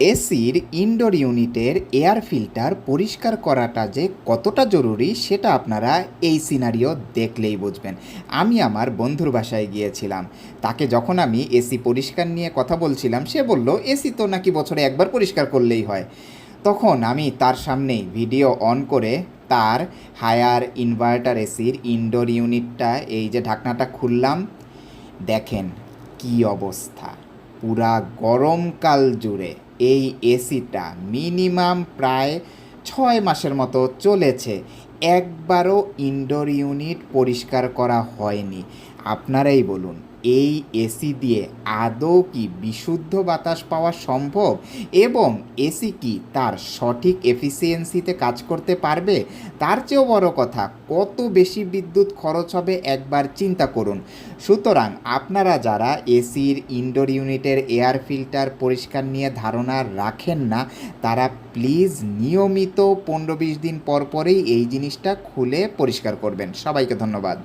এসির ইনডোর ইউনিটের air filter পরিষ্কার করাটা যে কতটা জরুরি সেটা আপনারা এই সিনারিও দেখলেই বুঝবেন। আমি আমার বন্ধুর বাসায় গিয়েছিলাম। তাকে যখন আমি এসি পরিষ্কার নিয়ে কথা বলছিলাম, সে বলল, এসি তো নাকি বছরে একবার পরিষ্কার করলেই হয়। তখন আমি তার সামনেই ভিডিও অন করে তার হায়ার ইনভার্টার এসির ইনডোর ইউনিটটা, এই যে ঢাকনাটা খুললাম, দেখেন কি অবস্থা। পুরা গরমকাল জুড়ে এই এসিটা মিনিমাম প্রায় ছয় মাসের মতো চলেছে। একবারও ইনডোর ইউনিট পরিষ্কার করা হয়নি। আপনারাই বলুন এই এসি দিয়ে আদৌ কি বিশুদ্ধ বাতাস পাওয়া সম্ভব? এবং এসি কি তার সঠিক এফিসিয়েন্সিতে কাজ করতে পারবে? তার চেয়েও বড় কথা, কত বেশি বিদ্যুৎ খরচ হবে একবার চিন্তা করুন। সুতরাং আপনারা যারা এসির ইনডোর ইউনিটের এয়ার ফিল্টার পরিষ্কার নিয়ে ধারণা রাখেন না, তারা প্লিজ নিয়মিত পনেরো বিশ দিন পর পরেই এই জিনিসটা খুলে পরিষ্কার করবেন। সবাইকে ধন্যবাদ।